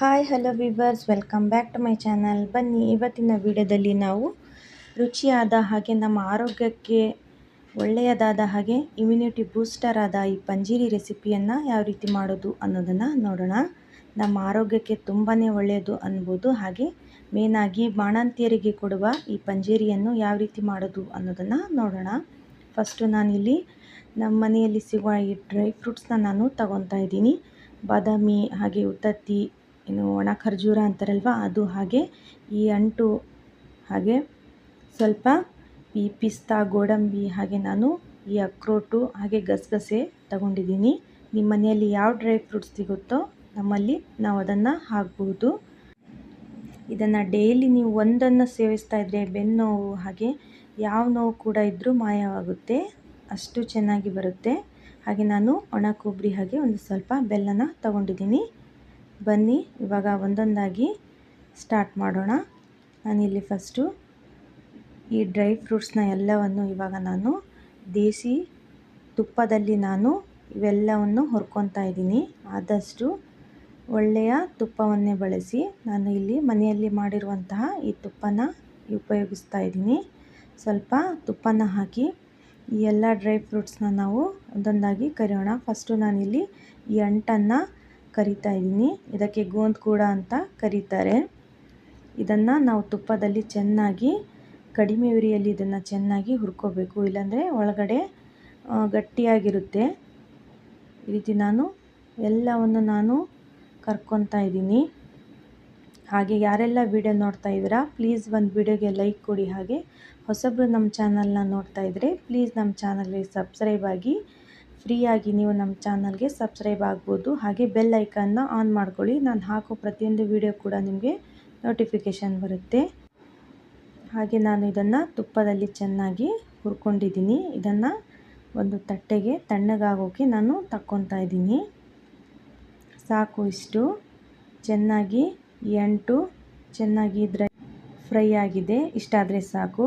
Hi hello viewers welcome back to my channel ಬನ್ನಿ, ಇವತ್ತಿನ ವಿಡಿಯೋದಲ್ಲಿ ನಾವು ರುಚಿಯಾದ ಹಾಗೆ ನಮ್ಮ ಆರೋಗ್ಯಕ್ಕೆ ಒಳ್ಳೆಯದಾದ ಹಾಗೆ ಇಮ್ಯುನಿಟಿ ಬೂಸ್ಟರ್ ಆದ ಈ ಪಂಜೀರಿ ರೆಸಿಪಿಯನ್ನು ಯಾವ ರೀತಿ ಮಾಡೋದು ಅನ್ನೋದನ್ನು ನೋಡೋಣ. ನಮ್ಮ ಆರೋಗ್ಯಕ್ಕೆ ತುಂಬಾ ಒಳ್ಳೆಯದು ಅನ್ಬೋದು. ಹಾಗೆ ಮೇನಾಗಿ ಬಾಣಂತಿಯರಿಗೆ ಕೊಡುವ ಈ ಪಂಜೀರಿಯನ್ನು ಯಾವ ರೀತಿ ಮಾಡೋದು ಅನ್ನೋದನ್ನು ನೋಡೋಣ. ಫಸ್ಟು ನಾನಿಲ್ಲಿ ನಮ್ಮ ಮನೆಯಲ್ಲಿ ಸಿಗುವ ಈ ಡ್ರೈ ಫ್ರೂಟ್ಸ್ನ ನಾನು ತಗೊತಾ ಇದ್ದೀನಿ. ಬಾದಾಮಿ, ಹಾಗೆ ಉತ್ತತ್ತಿ ಇನ್ನು ಒಣ ಖರ್ಜೂರ ಅಂತಾರಲ್ವ, ಅದು ಹಾಗೆ ಈ ಅಂಟು ಹಾಗೆ ಸ್ವಲ್ಪ ಈ ಪಿಸ್ತಾ ಗೋಡಂಬಿ ಹಾಗೆ ನಾನು ಈ ಅಕ್ರೋಟು ಹಾಗೆ ಗಸಗಸೆ ತಗೊಂಡಿದ್ದೀನಿ. ನಿಮ್ಮ ಮನೆಯಲ್ಲಿ ಯಾವ ಡ್ರೈ ಫ್ರೂಟ್ಸ್ ಸಿಗುತ್ತೋ ನಮ್ಮಲ್ಲಿ ನಾವು ಅದನ್ನು ಹಾಕ್ಬೋದು. ಇದನ್ನು ಡೈಲಿ ನೀವು ಒಂದನ್ನು ಸೇವಿಸ್ತಾ ಇದ್ದರೆ ಬೆನ್ನೋವು ಹಾಗೆ ಯಾವ ನೋವು ಕೂಡ ಇದ್ದರೂ ಮಾಯವಾಗುತ್ತೆ, ಅಷ್ಟು ಚೆನ್ನಾಗಿ ಬರುತ್ತೆ. ಹಾಗೆ ನಾನು ಒಣ ಕೊಬ್ಬರಿ ಹಾಗೆ ಒಂದು ಸ್ವಲ್ಪ ಬೆಲ್ಲನ ತಗೊಂಡಿದ್ದೀನಿ. ಬನ್ನಿ, ಇವಾಗ ಒಂದೊಂದಾಗಿ ಸ್ಟಾರ್ಟ್ ಮಾಡೋಣ. ನಾನಿಲ್ಲಿ ಫಸ್ಟು ಈ ಡ್ರೈ ಫ್ರೂಟ್ಸ್ನ ಎಲ್ಲವನ್ನು ಇವಾಗ ನಾನು ದೇಸಿ ತುಪ್ಪದಲ್ಲಿ ನಾನು ಇವೆಲ್ಲವನ್ನು ಹುರ್ಕೊತಾ ಇದ್ದೀನಿ. ಆದಷ್ಟು ಒಳ್ಳೆಯ ತುಪ್ಪವನ್ನೇ ಬಳಸಿ ನಾನು ಇಲ್ಲಿ ಮನೆಯಲ್ಲಿ ಮಾಡಿರುವಂತಹ ಈ ತುಪ್ಪನ ಉಪಯೋಗಿಸ್ತಾ ಇದ್ದೀನಿ. ಸ್ವಲ್ಪ ತುಪ್ಪನ ಹಾಕಿ ಈ ಎಲ್ಲ ಡ್ರೈ ಫ್ರೂಟ್ಸ್ನ ನಾವು ಒಂದೊಂದಾಗಿ ಕರಿಯೋಣ. ಫಸ್ಟು ನಾನಿಲ್ಲಿ ಈ ಅಂಟನ್ನು ಕರಿತಾ ಇದ್ದೀನಿ. ಇದಕ್ಕೆ ಗೋಂದ್ ಕೂಡ ಅಂತ ಕರೀತಾರೆ. ಇದನ್ನು ನಾವು ತುಪ್ಪದಲ್ಲಿ ಚೆನ್ನಾಗಿ, ಕಡಿಮೆ ಉರಿಯಲ್ಲಿ ಇದನ್ನು ಚೆನ್ನಾಗಿ ಹುರ್ಕೋಬೇಕು. ಇಲ್ಲಾಂದರೆ ಒಳಗಡೆ ಗಟ್ಟಿಯಾಗಿರುತ್ತೆ. ಈ ರೀತಿ ನಾನು ಎಲ್ಲವನ್ನು ನಾನು ಕರ್ಕೊತಾ ಇದ್ದೀನಿ. ಹಾಗೆ ಯಾರೆಲ್ಲ ವಿಡಿಯೋ ನೋಡ್ತಾ ಇದ್ದೀರಾ, ಪ್ಲೀಸ್ ಒಂದು ವಿಡಿಯೋಗೆ ಲೈಕ್ ಕೊಡಿ. ಹಾಗೆ ಹೊಸಬ್ರು ನಮ್ಮ ಚಾನಲ್ನ ನೋಡ್ತಾ ಇದ್ದರೆ ಪ್ಲೀಸ್ ನಮ್ಮ ಚಾನಲ್ಗೆ ಸಬ್ಸ್ಕ್ರೈಬ್ ಆಗಿ ಫ್ರೀಯಾಗಿ ನೀವು ನಮ್ಮ ಚಾನಲ್ಗೆ ಸಬ್ಸ್ಕ್ರೈಬ್ ಆಗ್ಬೋದು. ಹಾಗೆ ಬೆಲ್ ಐಕನ್ನ ಆನ್ ಮಾಡ್ಕೊಳ್ಳಿ. ನಾನು ಹಾಕೋ ಪ್ರತಿಯೊಂದು ವಿಡಿಯೋ ಕೂಡ ನಿಮಗೆ ನೋಟಿಫಿಕೇಷನ್ ಬರುತ್ತೆ. ಹಾಗೆ ನಾನು ಇದನ್ನು ತುಪ್ಪದಲ್ಲಿ ಚೆನ್ನಾಗಿ ಹುರ್ಕೊಂಡಿದ್ದೀನಿ. ಇದನ್ನು ಒಂದು ತಟ್ಟೆಗೆ ತಣ್ಣಗಾಗೋಕ್ಕೆ ನಾನು ತಕ್ಕೊತಾ ಇದ್ದೀನಿ. ಸಾಕು ಇಷ್ಟು. ಚೆನ್ನಾಗಿ ಎಂಟು ಚೆನ್ನಾಗಿ ಡ್ರೈ ಫ್ರೈ ಆಗಿದೆ. ಇಷ್ಟಾದರೆ ಸಾಕು.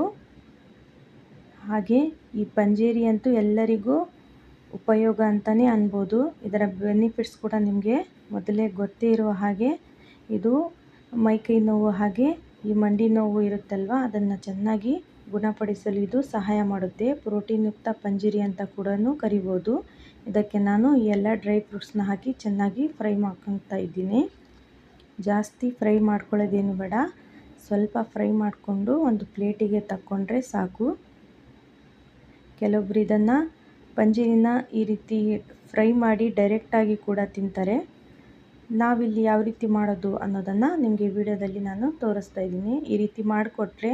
ಹಾಗೆ ಈ ಪಂಜೇರಿ ಅಂತೂ ಎಲ್ಲರಿಗೂ ಉಪಯೋಗ ಅಂತಲೇ ಅನ್ಬೋದು. ಇದರ ಬೆನಿಫಿಟ್ಸ್ ಕೂಡ ನಿಮಗೆ ಮೊದಲೇ ಗೊತ್ತೇ ಇರುವ ಹಾಗೆ ಇದು ಮೈಕೈ ನೋವು ಹಾಗೆ ಈ ಮಂಡಿ ನೋವು ಇರುತ್ತಲ್ವ, ಅದನ್ನು ಚೆನ್ನಾಗಿ ಗುಣಪಡಿಸಲು ಇದು ಸಹಾಯ ಮಾಡುತ್ತೆ. ಪ್ರೋಟೀನ್ ಯುಕ್ತ ಪಂಜೀರಿ ಅಂತ ಕೂಡ ಕರಿಬೋದು. ಇದಕ್ಕೆ ನಾನು ಎಲ್ಲ ಡ್ರೈ ಫ್ರೂಟ್ಸ್ನ ಹಾಕಿ ಚೆನ್ನಾಗಿ ಫ್ರೈ ಮಾಡ್ಕೊತಾ ಇದ್ದೀನಿ. ಜಾಸ್ತಿ ಫ್ರೈ ಮಾಡ್ಕೊಳ್ಳೋದೇನು ಬೇಡ. ಸ್ವಲ್ಪ ಫ್ರೈ ಮಾಡಿಕೊಂಡು ಒಂದು ಪ್ಲೇಟಿಗೆ ತಕ್ಕೊಂಡ್ರೆ ಸಾಕು. ಕೆಲವೊಬ್ರು ಇದನ್ನು ಪಂಜೀರಿನ ಈ ರೀತಿ ಫ್ರೈ ಮಾಡಿ ಡೈರೆಕ್ಟಾಗಿ ಕೂಡ ತಿಂತಾರೆ. ನಾವಿಲ್ಲಿ ಯಾವ ರೀತಿ ಮಾಡೋದು ಅನ್ನೋದನ್ನು ನಿಮಗೆ ವಿಡಿಯೋದಲ್ಲಿ ನಾನು ತೋರಿಸ್ತಾ ಇದ್ದೀನಿ. ಈ ರೀತಿ ಮಾಡಿಕೊಟ್ರೆ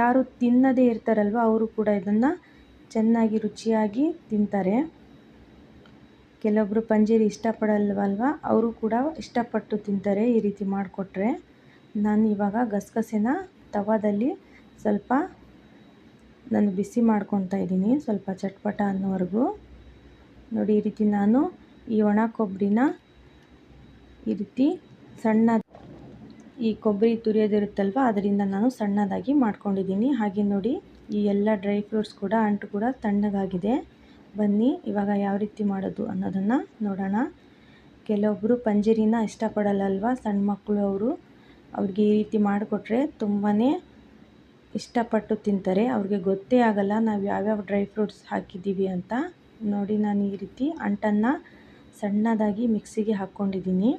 ಯಾರು ತಿನ್ನದೇ ಇರ್ತಾರಲ್ವ, ಅವರು ಕೂಡ ಇದನ್ನು ಚೆನ್ನಾಗಿ ರುಚಿಯಾಗಿ ತಿಂತಾರೆ. ಕೆಲವೊಬ್ಬರು ಪಂಜೀರಿ ಇಷ್ಟಪಡಲ್ವಲ್ವ, ಅವರು ಕೂಡ ಇಷ್ಟಪಟ್ಟು ತಿಂತಾರೆ ಈ ರೀತಿ ಮಾಡಿಕೊಟ್ರೆ. ನಾನು ಇವಾಗ ಗಸಗಸೆನ ತವಾದಲ್ಲಿ ಸ್ವಲ್ಪ ನಾನು ಬಿಸಿ ಮಾಡ್ಕೊತಾ ಇದ್ದೀನಿ, ಸ್ವಲ್ಪ ಚಟ್ಪಟ ಅನ್ನೋವರೆಗೂ. ನೋಡಿ ಈ ರೀತಿ ನಾನು ಈ ಒಣ ಕೊಬ್ಬರಿನ ಈ ರೀತಿ ಸಣ್ಣ ಈ ಕೊಬ್ಬರಿ ತುರಿಯೋದಿರುತ್ತಲ್ವ, ಅದರಿಂದ ನಾನು ಸಣ್ಣದಾಗಿ ಮಾಡ್ಕೊಂಡಿದ್ದೀನಿ. ಹಾಗೆ ನೋಡಿ ಈ ಎಲ್ಲ ಡ್ರೈ ಫ್ರೂಟ್ಸ್ ಕೂಡ ಅಂಟು ಕೂಡ ತಣ್ಣಗಾಗಿದೆ. ಬನ್ನಿ, ಇವಾಗ ಯಾವ ರೀತಿ ಮಾಡೋದು ಅನ್ನೋದನ್ನು ನೋಡೋಣ. ಕೆಲವೊಬ್ಬರು ಪಂಜರಿನ ಇಷ್ಟಪಡಲ್ಲಲ್ವ, ಸಣ್ಣ ಮಕ್ಕಳು ಅವರು. ಅವ್ರಿಗೆ ಈ ರೀತಿ ಮಾಡಿಕೊಟ್ರೆ ತುಂಬಾ ಇಷ್ಟಪಟ್ಟು ತಿಂತಾರೆ. ಅವ್ರಿಗೆ ಗೊತ್ತೇ ಆಗಲ್ಲ ನಾವು ಯಾವ್ಯಾವ ಡ್ರೈ ಫ್ರೂಟ್ಸ್ ಹಾಕಿದ್ದೀವಿ ಅಂತ. ನೋಡಿ ನಾನು ಈ ರೀತಿ ಅಂಟನ್ನು ಸಣ್ಣದಾಗಿ ಮಿಕ್ಸಿಗೆ ಹಾಕ್ಕೊಂಡಿದ್ದೀನಿ.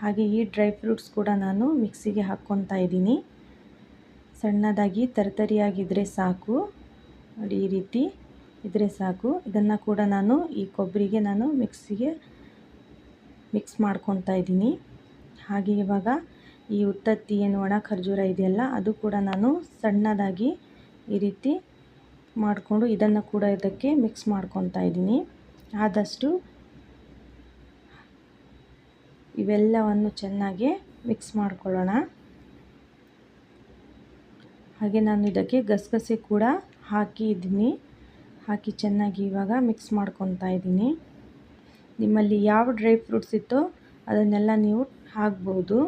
ಹಾಗೆ ಈ ಡ್ರೈ ಫ್ರೂಟ್ಸ್ ಕೂಡ ನಾನು ಮಿಕ್ಸಿಗೆ ಹಾಕ್ಕೊತಾ ಇದ್ದೀನಿ. ಸಣ್ಣದಾಗಿ ತರತರಿಯಾಗಿದ್ದರೆ ಸಾಕು. ನೋಡಿ ಈ ರೀತಿ ಇದ್ದರೆ ಸಾಕು. ಇದನ್ನು ಕೂಡ ನಾನು ಈ ಕೊಬ್ಬರಿಗೆ ನಾನು ಮಿಕ್ಸಿಗೆ ಮಿಕ್ಸ್ ಮಾಡ್ಕೊತಾ ಇದ್ದೀನಿ. ಹಾಗೆ ಇವಾಗ ಈ ಉತ್ತತ್ತಿ ಏನು ಒಣ ಖರ್ಜೂರ ಇದೆಯಲ್ಲ, ಅದು ಕೂಡ ನಾನು ಸಣ್ಣದಾಗಿ ಈ ರೀತಿ ಮಾಡಿಕೊಂಡು ಇದನ್ನು ಕೂಡ ಇದಕ್ಕೆ ಮಿಕ್ಸ್ ಮಾಡ್ಕೊತಾ ಇದ್ದೀನಿ. ಆದಷ್ಟು ಇವೆಲ್ಲವನ್ನು ಚೆನ್ನಾಗಿ ಮಿಕ್ಸ್ ಮಾಡ್ಕೊಳ್ಳೋಣ. ಹಾಗೆ ನಾನು ಇದಕ್ಕೆ ಗಸಗಸೆ ಕೂಡ ಹಾಕಿ ಇದ್ದೀನಿ. ಹಾಕಿ ಚೆನ್ನಾಗಿ ಇವಾಗ ಮಿಕ್ಸ್ ಮಾಡ್ಕೊತಾ ಇದ್ದೀನಿ. ನಿಮ್ಮಲ್ಲಿ ಯಾವ ಡ್ರೈ ಫ್ರೂಟ್ಸ್ ಇತ್ತೋ ಅದನ್ನೆಲ್ಲ ನೀವು ಹಾಕ್ಬೋದು.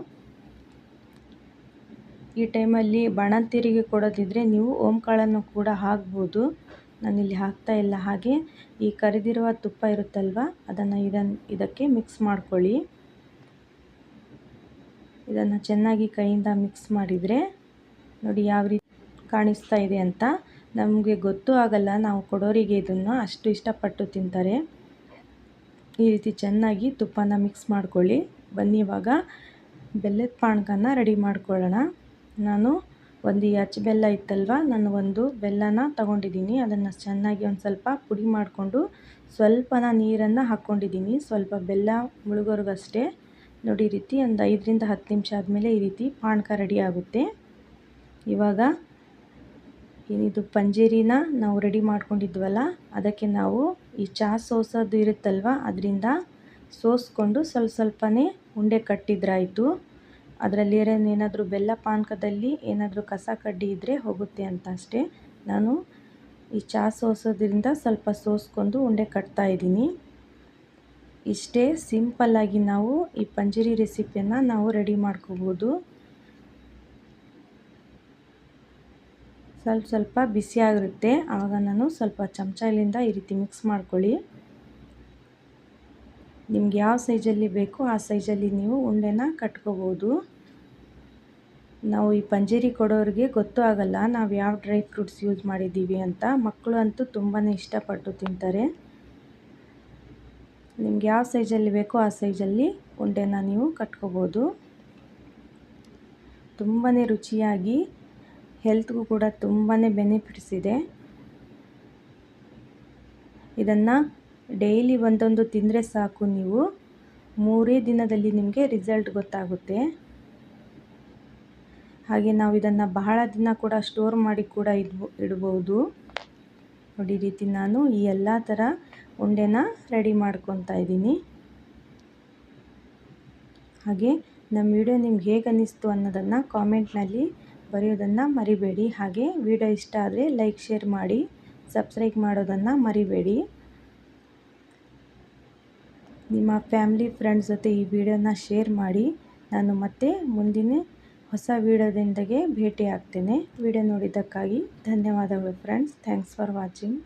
ಈ ಟೈಮಲ್ಲಿ ಬಾಣಂತಿಯರಿಗೆ ಕೊಡೋದಿದ್ದರೆ ನೀವು ಓಂಕಾಳನ್ನು ಕೂಡ ಹಾಕ್ಬೋದು. ನಾನಿಲ್ಲಿ ಹಾಕ್ತಾ ಇಲ್ಲ ಹಾಗೆ. ಈ ಕರಿದಿರುವ ತುಪ್ಪ ಇರುತ್ತಲ್ವ? ಅದನ್ನು ಇದನ್ನು ಇದಕ್ಕೆ ಮಿಕ್ಸ್ ಮಾಡ್ಕೊಳ್ಳಿ. ಇದನ್ನು ಚೆನ್ನಾಗಿ ಕೈಯಿಂದ ಮಿಕ್ಸ್ ಮಾಡಿದರೆ ನೋಡಿ ಯಾವ ರೀತಿ ಕಾಣಿಸ್ತಾ ಇದೆ ಅಂತ ನಮಗೆ ಗೊತ್ತೂ ಆಗಲ್ಲ. ನಾವು ಕೊಡೋರಿಗೆ ಇದನ್ನು ಅಷ್ಟು ಇಷ್ಟಪಟ್ಟು ತಿಂತಾರೆ. ಈ ರೀತಿ ಚೆನ್ನಾಗಿ ತುಪ್ಪನ ಮಿಕ್ಸ್ ಮಾಡ್ಕೊಳ್ಳಿ. ಬನ್ನಿ ಇವಾಗ ಬೆಲ್ಲದ ಪಾನಕನ ರೆಡಿ ಮಾಡ್ಕೊಳ್ಳೋಣ. ನಾನು ಒಂದು ಅಚ್ಚ ಬೆಲ್ಲ ಇತ್ತಲ್ವ? ನಾನು ಒಂದು ಬೆಲ್ಲನ ತಗೊಂಡಿದ್ದೀನಿ. ಅದನ್ನು ಚೆನ್ನಾಗಿ ಒಂದು ಸ್ವಲ್ಪ ಪುಡಿ ಮಾಡಿಕೊಂಡು ಸ್ವಲ್ಪನ ನೀರನ್ನು ಹಾಕ್ಕೊಂಡಿದ್ದೀನಿ ಸ್ವಲ್ಪ ಬೆಲ್ಲ ಮುಳುಗೋರ್ಗಷ್ಟೇ. ನೋಡಿ ಈ ರೀತಿ ಒಂದು ಐದರಿಂದ ಹತ್ತು ನಿಮಿಷ ಆದಮೇಲೆ ಈ ರೀತಿ ಪಾಣಕ ರೆಡಿ ಆಗುತ್ತೆ. ಇವಾಗ ಏನಿದು ಪಂಜೀರಿನ ನಾವು ರೆಡಿ ಮಾಡ್ಕೊಂಡಿದ್ವಲ್ಲ, ಅದಕ್ಕೆ ನಾವು ಈ ಚಹಾ ಸೋಸೋದು ಇರುತ್ತಲ್ವ? ಅದರಿಂದ ಸೋಸ್ಕೊಂಡು ಸ್ವಲ್ಪ ಸ್ವಲ್ಪನೇ ಉಂಡೆ ಕಟ್ಟಿದ್ರಾಯಿತು. ಅದರಲ್ಲಿ ಏನಾದರೂ ಬೆಲ್ಲ ಪಾನಕದಲ್ಲಿ ಏನಾದರೂ ಕಸ ಕಡ್ಡಿ ಇದ್ದರೆ ಹೋಗುತ್ತೆ ಅಂತ ಅಷ್ಟೇ. ನಾನು ಈ ಚಹಾ ಸೋಸೋದ್ರಿಂದ ಸ್ವಲ್ಪ ಸೋಸ್ಕೊಂಡು ಉಂಡೆ ಕಟ್ತಾ ಇದ್ದೀನಿ. ಇಷ್ಟೇ ಸಿಂಪಲ್ಲಾಗಿ ನಾವು ಈ ಪಂಜಿರಿ ರೆಸಿಪಿಯನ್ನು ನಾವು ರೆಡಿ ಮಾಡ್ಕೋಬೋದು. ಸ್ವಲ್ಪ ಸ್ವಲ್ಪ ಬಿಸಿಯಾಗಿರುತ್ತೆ. ಆವಾಗ ನಾನು ಸ್ವಲ್ಪ ಚಮಚಲಿಂದ ಈ ರೀತಿ ಮಿಕ್ಸ್ ಮಾಡ್ಕೊಳ್ಳಿ. ನಿಮ್ಗೆ ಯಾವ ಸೈಜಲ್ಲಿ ಬೇಕೋ ಆ ಸೈಜಲ್ಲಿ ನೀವು ಉಂಡೆನ ಕಟ್ಕೋಬೋದು. ನಾವು ಈ ಪಂಜೀರಿ ಕೊಡೋರಿಗೆ ಗೊತ್ತೂ ಆಗಲ್ಲ ನಾವು ಯಾವ ಡ್ರೈ ಫ್ರೂಟ್ಸ್ ಯೂಸ್ ಮಾಡಿದ್ದೀವಿ ಅಂತ. ಮಕ್ಕಳು ಅಂತೂ ತುಂಬಾ ಇಷ್ಟಪಟ್ಟು ತಿಂತಾರೆ. ನಿಮ್ಗೆ ಯಾವ ಸೈಜಲ್ಲಿ ಬೇಕೋ ಆ ಸೈಜಲ್ಲಿ ಉಂಡೆನ ನೀವು ಕಟ್ಕೋಬೋದು. ತುಂಬಾ ರುಚಿಯಾಗಿ, ಹೆಲ್ತ್ಗೂ ಕೂಡ ತುಂಬಾ ಬೆನಿಫಿಟ್ಸ್ ಇದೆ. ಇದನ್ನು ಡೈಲಿ ಒಂದೊಂದು ತಿಂದರೆ ಸಾಕು ನೀವು. ಮೂರೇ ದಿನದಲ್ಲಿ ನಿಮಗೆ ರಿಸಲ್ಟ್ ಗೊತ್ತಾಗುತ್ತೆ. ಹಾಗೆ ನಾವು ಇದನ್ನು ಬಹಳ ದಿನ ಕೂಡ ಸ್ಟೋರ್ ಮಾಡಿ ಕೂಡ ಇಡ್ಬೋ, ಇಡ್ಬೋದು. ನೋಡಿ ರೀತಿ ನಾನು ಈ ಎಲ್ಲ ಥರ ಉಂಡೆನ ರೆಡಿ ಮಾಡ್ಕೊತಾ ಇದ್ದೀನಿ. ಹಾಗೆ ನಮ್ಮ ವಿಡಿಯೋ ನಿಮ್ಗೆ ಹೇಗೆ ಅನ್ನಿಸ್ತು ಅನ್ನೋದನ್ನು ಕಾಮೆಂಟ್ನಲ್ಲಿ ಬರೆಯೋದನ್ನು ಮರಿಬೇಡಿ. ಹಾಗೆ ವಿಡಿಯೋ ಇಷ್ಟ ಆದರೆ ಲೈಕ್ ಶೇರ್ ಮಾಡಿ ಸಬ್ಸ್ಕ್ರೈಬ್ ಮಾಡೋದನ್ನು ಮರಿಬೇಡಿ. ನಿಮ್ಮ ಫ್ಯಾಮ್ಲಿ ಫ್ರೆಂಡ್ಸ್ ಜೊತೆ ಈ ವಿಡಿಯೋನ ಶೇರ್ ಮಾಡಿ. ನಾನು ಮತ್ತೆ ಮುಂದಿನ ಹೊಸ ವಿಡಿಯೋದೊಂದಿಗೆ ಭೇಟಿ ಆಗ್ತೇನೆ ವಿಡಿಯೋ ನೋಡಿದ್ದಕ್ಕಾಗಿ ಧನ್ಯವಾದಗಳು ಫ್ರೆಂಡ್ಸ್. Thanks for watching.